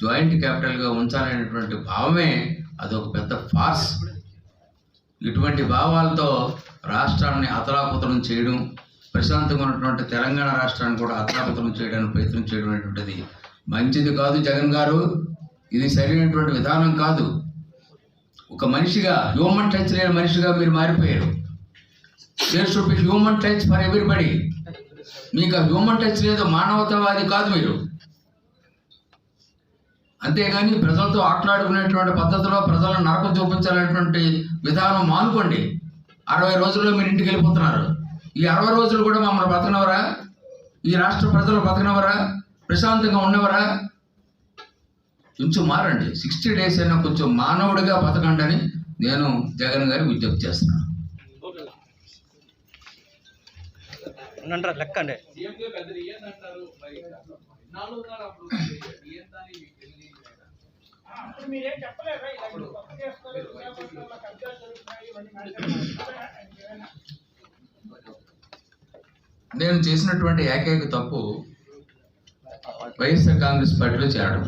Joint క్యాపిటల్గా ఉంచాలనేటువంటి భావమే అదొక పెద్ద ఫార్స్. ఇటువంటి భావాలతో రాష్ట్రాన్ని అతలాకుతలం చేయడం ప్రశాంతంగా ఉన్నటువంటి తెలంగాణ రాష్ట్రాన్ని కూడా అతలాకుతలం చేయడానికి ప్రయత్నం చేయడం అనేటువంటిది మంచిది కాదు జగన్ గారు. ఇది సరైనటువంటి విధానం కాదు. ఒక మనిషిగా హ్యూమన్ టచ్ లేని మనిషిగా మీరు మారిపోయారు. There should be human touch for everybody మీకు హ్యూమన్ టచ్ లేదు మానవతావాది కాదు మీరు. అంతేగాని ప్రజలతో ఆటలాడుకునేటువంటి పద్ధతిలో ప్రజలను నరకం చూపించాలనేటువంటి విధానం మానుకోండి. అరవై రోజుల్లో మీరు ఇంటికి వెళ్ళిపోతున్నారు. ఈ అరవై రోజులు కూడా మమ్మల్ని బతకనవరా ఈ రాష్ట్ర ప్రజలు బతకనవరా ప్రశాంతంగా ఉండవరా? కొంచెం మారండి. సిక్స్టీ డేస్ అయినా కొంచెం మానవుడిగా బతకండి అని నేను జగన్ గారికి విజ్ఞప్తి చేస్తున్నాను లెక్క అండి సీఎం గారు పెద్దలు ఏందంటారు మరి ఇన్నాళ్ళు ఉన్నారు అప్పుడు మీరేం ఇలా చేస్తున్నారు కబ్జాలు జరుగుతున్నాయి ఇవన్నీ నేను చేసినటువంటి ఏకైక తప్పు వైఎస్ఆర్ కాంగ్రెస్ పార్టీలో చేరడం.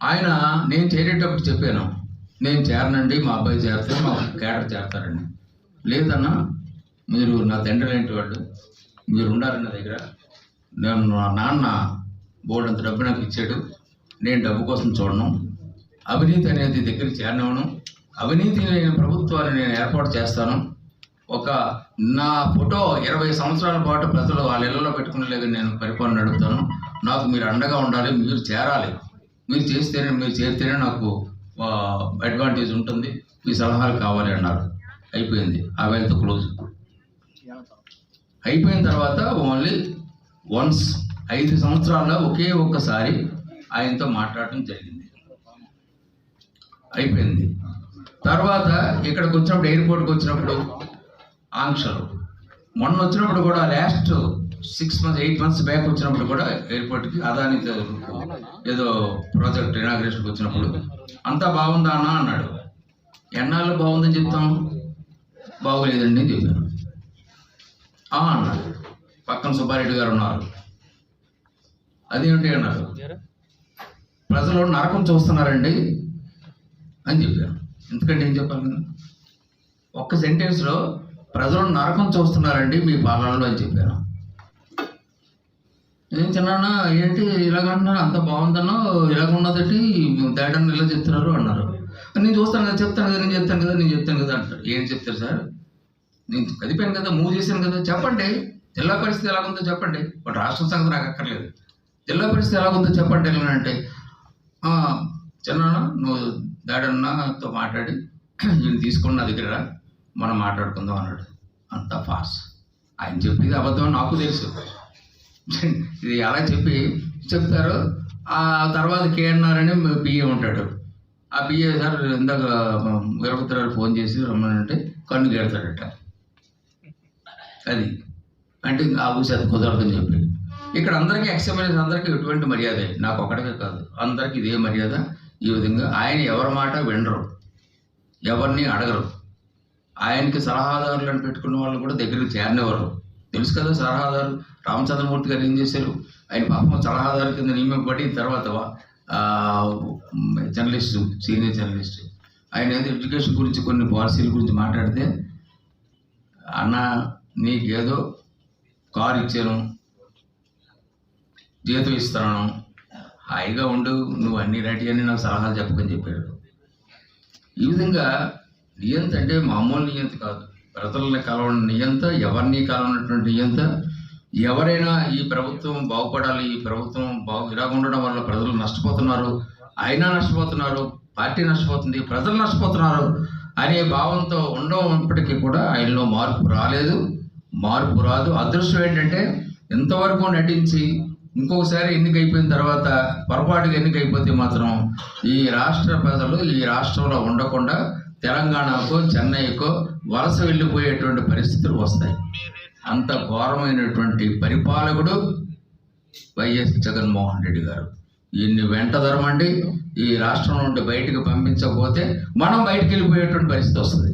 ఆయన నేను చేరేటప్పుడు చెప్పాను నేను చేరనండి మా అబ్బాయి చేరితే మా కేడర్ చేరతారండి. లేదన్నా మీరు నా తండ్రి లాంటి వాళ్ళు? మీరు ఉండాలి నా దగ్గర. నేను నాన్న బోర్డు అంత డబ్బు నాకు ఇచ్చాడు. నేను డబ్బు కోసం చూడను. అవినీతి అనేది దగ్గరికి చేరనివ్వను. అవినీతి లేని ప్రభుత్వాన్ని నేను ఏర్పాటు చేస్తాను. ఒక నా ఫోటో ఇరవై సంవత్సరాల పాటు ప్రజలు వాళ్ళ ఇళ్ళలో పెట్టుకునేలాగా నేను పరిపాలన నడుపుతాను. నాకు మీరు అండగా ఉండాలి మీరు చేరాలి. మీరు చేస్తేనే మీరు చేరితేనే నాకు అడ్వాంటేజ్ ఉంటుంది. మీ సలహాలు కావాలి అన్నారు. అయిపోయింది. ఆ వెల్త్ క్లోజ్. అయిపోయిన తర్వాత ఓన్లీ వన్స్ ఐదు సంవత్సరాల్లో ఒకే ఒక్కసారి ఆయనతో మాట్లాడటం జరిగింది. అయిపోయింది. తర్వాత ఇక్కడికి వచ్చినప్పుడు ఎయిర్పోర్ట్కి వచ్చినప్పుడు ఆంక్షలు. మొన్న వచ్చినప్పుడు కూడా last six months eight months back వచ్చినప్పుడు కూడా ఎయిర్పోర్ట్కి అదాని ఏదో ప్రాజెక్ట్ ఇనాగ్రేషన్కి వచ్చినప్పుడు అంతా బాగుందా అన్న? అన్నాడు. ఎన్నాళ్ళు బాగుందని చెప్తాం? బాగోలేదండి అని చెప్పాను. అన్నాడు. పక్కన సుబ్బారెడ్డి గారు ఉన్నారు. అదేంటి? అన్నారు ప్రజలు నరకం చూస్తున్నారండి అని చెప్పాను ఎందుకంటే ఏం చెప్పాలి కదా? ఒక్క సెంటెన్స్లో ప్రజలు నరకం చూస్తున్నారండి మీ పాలనలో అని చెప్పాను ఏం చిన్నా ఏంటి ఇలాగంటున్నారు అంత బాగుందనో ఇలాగ ఉన్నదటి తేడాన్ని ఇలా చెప్తున్నారు అన్నారు. నేను చూస్తాను కదా చెప్తాను కదా నేను చెప్తాను కదా నేను చెప్తాను కదా అంటారు ఏం చెప్తారు సార్? నేను కదిపాను కదా మూవ్ చేశాను కదా చెప్పండి. జిల్లా పరిస్థితి ఎలాగుందో చెప్పండి. బట్ రాష్ట్ర సంగతి నాకు అక్కర్లేదు. జిల్లా పరిస్థితి ఎలాగుందో చెప్పండి అంటే చిన్న నువ్వు దాడన్నతో మాట్లాడి నేను తీసుకొని నా దగ్గర మనం మాట్లాడుకుందాం అన్నాడు. అంత ఫాస్ట్. ఆయన చెప్పేది అబద్ధం అని నాకు తెలుసు. ఇది అలా చెప్పి చెప్తారు. ఆ తర్వాత కేఎన్ఆర్ అని పిఏ ఉంటాడు. ఆ పిఏ సార్ ఇందాక వీరభద్రాలు ఫోన్ చేసి రమ్మనంటే కన్ను గెడతాడట. అది. అంటే ఇంకా ఆ ఊసి కుదరదని చెప్పి ఇక్కడ అందరికీ ఎక్స్ఎంఎల్ఎస్ అందరికీ ఎటువంటి మర్యాద? నాకు ఒకటికే కాదు. అందరికీ ఇదే మర్యాద. ఈ విధంగా ఆయన ఎవరి మాట వినరు. ఎవరిని అడగరు. ఆయనకి సలహాదారులను పెట్టుకున్న వాళ్ళు కూడా దగ్గరికి చేరనివ్వరు. తెలుసు కదా సలహాదారు రామచంద్రమూర్తి గారు ఏం చేశారు? ఆయన పాపం సలహాదారు కింద నియమింపబడి తర్వాత జర్నలిస్ట్ సీనియర్ జర్నలిస్ట్. ఆయన ఏదో ఎడ్యుకేషన్ గురించి కొన్ని పాలసీల గురించి మాట్లాడితే అన్న నీకేదో కారు ఇచ్చాను. జీతం ఇస్తాను హాయిగా ఉండు నువ్వు అన్ని రెడీ అని నాకు సలహాలు చెప్పకని చెప్పాడు. ఈ విధంగా నియంత అంటే మామూలు నియంత కాదు. ప్రజలని కలవని నియంత ఎవరిని కలవనటువంటి నియంత. ఎవరైనా ఈ ప్రభుత్వం బాగుపడాలి ఈ ప్రభుత్వం బాగు ఇలా ఉండడం వల్ల ప్రజలు నష్టపోతున్నారు. అయినా నష్టపోతున్నారు పార్టీ నష్టపోతుంది ప్రజలు నష్టపోతున్నారు అనే భావంతో ఉండటప్పటికీ కూడా ఆయనలో మార్పు రాలేదు. మార్పు రాదు. అదృష్టం ఏంటంటే ఎంతవరకు నటించి ఇంకొకసారి ఎన్నికైపోయిన తర్వాత పొరపాటుగా ఎన్నికైపోతే మాత్రం ఈ రాష్ట్ర ప్రజలు ఈ రాష్ట్రంలో ఉండకుండా తెలంగాణకో చెన్నైకో వలస వెళ్ళిపోయేటువంటి పరిస్థితులు వస్తాయి. అంత ఘోరమైనటువంటి పరిపాలకుడు వైఎస్ జగన్మోహన్ రెడ్డి గారు. ఈయన్ని వెంట ధరమండి ఈ రాష్ట్రం నుండి బయటికి పంపించకపోతే మనం బయటికి వెళ్ళిపోయేటువంటి పరిస్థితి వస్తుంది.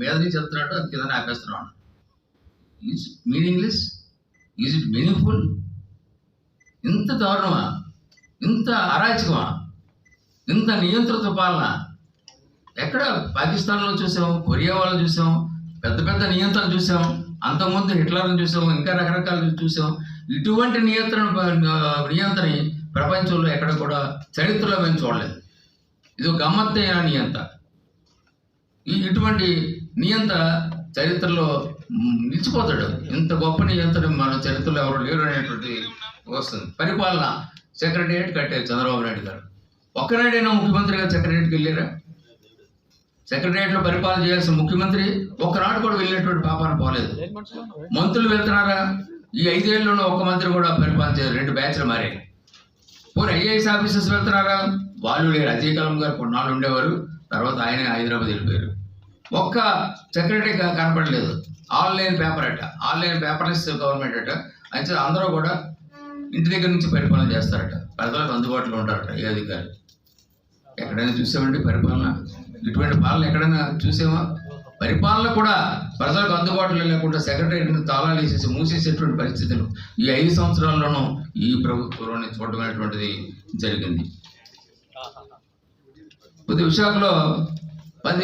మీద నుంచి వెళ్తున్నాడు అది కింద ఆపేస్తున్నాడు is meaningless is it meaningful ఇంత దారుణమా? ఇంత అరాచకమా? ఇంత నియంత్రిత పాలన? ఎక్కడ పాకిస్తాన్లో చూసాం కొరియా వాళ్ళని చూసాం పెద్ద పెద్ద నియంత్రణ చూసాం అంతకుముందు హిట్లర్ని చూసాం ఇంకా రకరకాలు చూసాం. ఇటువంటి నియంత్రణ నియంత్రణ ప్రపంచంలో ఎక్కడ కూడా చరిత్రలో మేము చూడలేదు. ఇది ఒక గమ్మత్తైన నియంత. ఈ ఇటువంటి నియంత చరిత్రలో నిలిచిపోతాడు. ఇంత గొప్ప నియంత్రణ మన చరిత్రలో ఎవరు లేరు అనేటువంటి వస్తుంది. పరిపాలన సెక్రటేరియట్ కట్టారు చంద్రబాబు నాయుడు గారు. ఒక్కనాడైనా ముఖ్యమంత్రిగా సెక్రటేరియట్కి వెళ్ళారా? సెక్రటేరియట్లో పరిపాలన చేయాల్సిన ముఖ్యమంత్రి ఒక్కనాడు కూడా వెళ్ళినటువంటి పాపాన పోలేదు. మంత్రులు వెళ్తున్నారా? ఈ ఐదేళ్ళలో ఒక్క మంత్రి కూడా పరిపాలన చేయరు రెండు బ్యాచ్లు మారాయి. పోనీ ఐఏఎస్ ఆఫీసర్స్ వెళ్తున్నారా? వాళ్ళు లేరు. అజయ్ కలం గారు కొన్నాళ్ళు ఉండేవారు. తర్వాత ఆయన హైదరాబాద్ వెళ్ళిపోయారు. ఒక్క సెక్రటరీ కనపడలేదు. ఆన్లైన్ పేపర్ అట. ఆన్లైన్ పేపర్లెస్ గవర్నమెంట్ అట. అయితే అందరూ కూడా ఇంటి దగ్గర నుంచి పరిపాలన చేస్తారట. ప్రజలకు అందుబాటులో ఉంటారట ఏ అధికారి. ఎక్కడైనా చూసామండి పరిపాలన? ఇటువంటి పాలన ఎక్కడైనా చూసామా? పరిపాలన కూడా ప్రజలకు అందుబాటులో లేకుండా సెక్రటరీని తాళాలు వేసేసి మూసేసేటువంటి పరిస్థితులు ఈ ఐదు సంవత్సరాల్లోనూ ఈ ప్రభుత్వంలోనే చూడడం అనేటువంటిది జరిగింది కొద్ది విశాఖలో పది